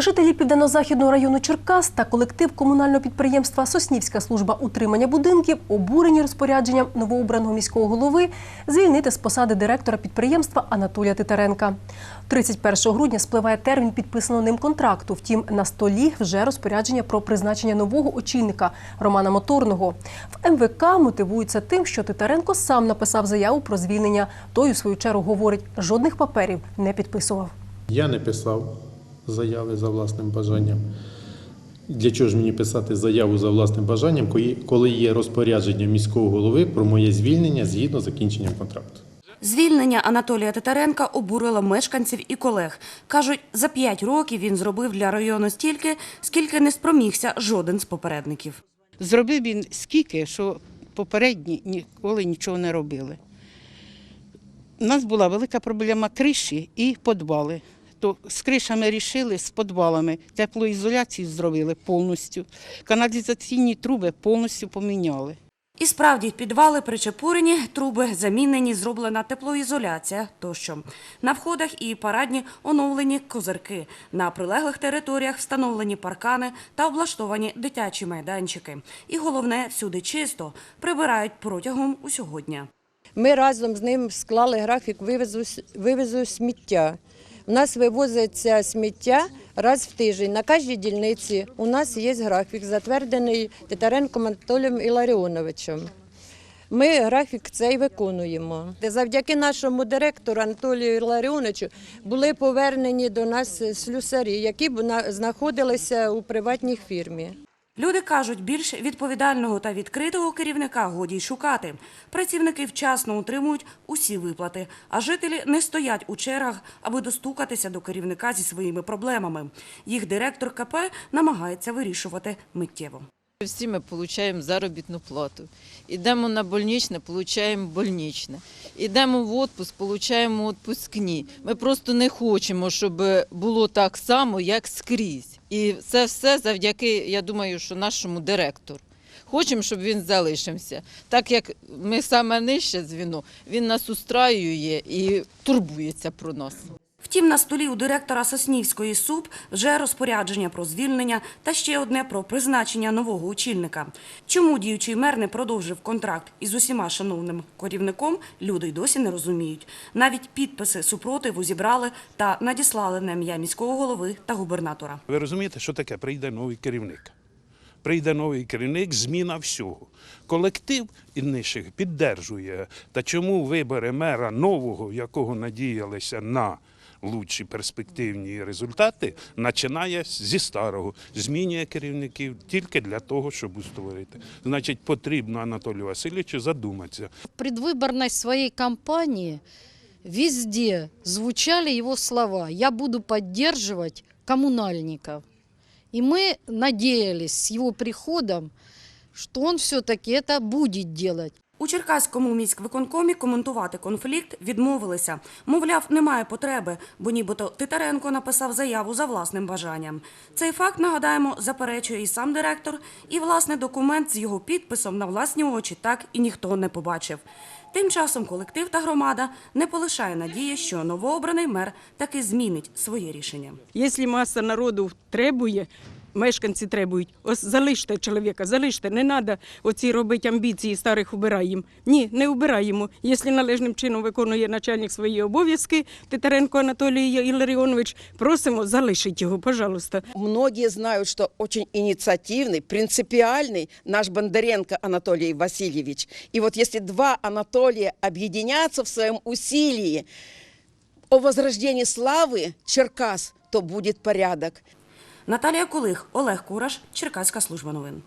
Жителі південно-західного району Черкас та колектив комунального підприємства Соснівська служба утримання будинків обурені розпорядженням новообраного міського голови звільнити з посади директора підприємства Анатолія Титаренка. 31 грудня спливає термін підписаного ним контракту. Втім, на столі вже розпорядження про призначення нового очільника Романа Моторного. В МВК мотивуються тим, що Титаренко сам написав заяву про звільнення. Той, у свою чергу, говорить, жодних паперів не підписував. Я не писав заяви за власним бажанням. Для чого ж мені писати заяву за власним бажанням, коли- є розпорядження міського голови про моє звільнення згідно з закінченням контракту? Звільнення Анатолія Титаренка обурило мешканців і колег. Кажуть, за п'ять років він зробив для району стільки, скільки не спромігся жоден з попередників. Зробив він скільки, що попередні ніколи нічого не робили. У нас була велика проблема криші і підвали. То з кришами рішили, з підвалами. Теплоізоляцію зробили повністю. Каналізаційні труби повністю поміняли. І справді підвали причепурені, труби замінені, зроблена теплоізоляція тощо. На входах і парадні оновлені козирки. На прилеглих територіях встановлені паркани та облаштовані дитячі майданчики. І головне, всюди чисто прибирають протягом усього дня. Ми разом з ним склали графік вивезу, вивезу сміття. У нас вивозиться сміття раз в тиждень. На кожній дільниці у нас є графік, затверджений Титаренком Анатолієм Іларіоновичем. Ми графік цей виконуємо. Завдяки нашому директору Анатолію Іларіоновичу були повернені до нас слюсарі, які знаходилися у приватній фірмі. Люди кажуть, більш відповідального та відкритого керівника годі й шукати. Працівники вчасно утримують усі виплати, а жителі не стоять у чергах, аби достукатися до керівника зі своїми проблемами. Їх директор КП намагається вирішувати миттєво. Всі ми отримуємо заробітну плату. Ідемо на больничне, отримуємо больничне. Ідемо в відпуск, отримуємо відпускні. Ми просто не хочемо, щоб було так само, як скрізь. І це все завдяки, я думаю, що нашому директору. Хочемо, щоб він залишився. Так як ми саме нижче звіно, він нас устраює і турбується про нас. Втім, на столі у директора Соснівської СУП вже розпорядження про звільнення та ще одне про призначення нового очільника. Чому діючий мер не продовжив контракт із усіма шановним керівником, люди й досі не розуміють. Навіть підписи супротиву зібрали та надіслали на ім'я міського голови та губернатора. Ви розумієте, що таке? Прийде новий керівник. Прийде новий керівник, зміна всього. Колектив інших піддержує. Та чому вибори мера нового, якого надіялися на лучші перспективні результати, починає зі старого, змінює керівників тільки для того, щоб створити. Значить, потрібно Анатолію Васильовичу задуматися. В предвыборной своей кампании везде звучали его слова «Я буду поддерживать коммунальников». И мы надеялись с его приходом, что он все-таки это будет делать. У Черкаському міськвиконкомі коментувати конфлікт відмовилися. Мовляв, немає потреби, бо нібито Титаренко написав заяву за власним бажанням. Цей факт, нагадаємо, заперечує і сам директор, і власне документ з його підписом на власні очі так і ніхто не побачив. Тим часом колектив та громада не полишає надії, що новообраний мер таки змінить своє рішення. Якщо маса народу требує, мешканці требують, ось залиште чоловіка, залиште, не треба оці робити амбіції старих убираємо. Ні, не убираємо. Якщо належним чином виконує начальник свої обов'язки, Титаренко Анатолій Іларіонович, просимо залишити його, пожалуйста. Многие знают, что очень инициативный, принципиальный наш Бондаренко Анатолий Васильевич. И вот если два Анатолия объединятся в своем усилии о возрождении славы Черкас, то будет порядок. Наталія Кулих, Олег Кураш, Черкаська служба новин.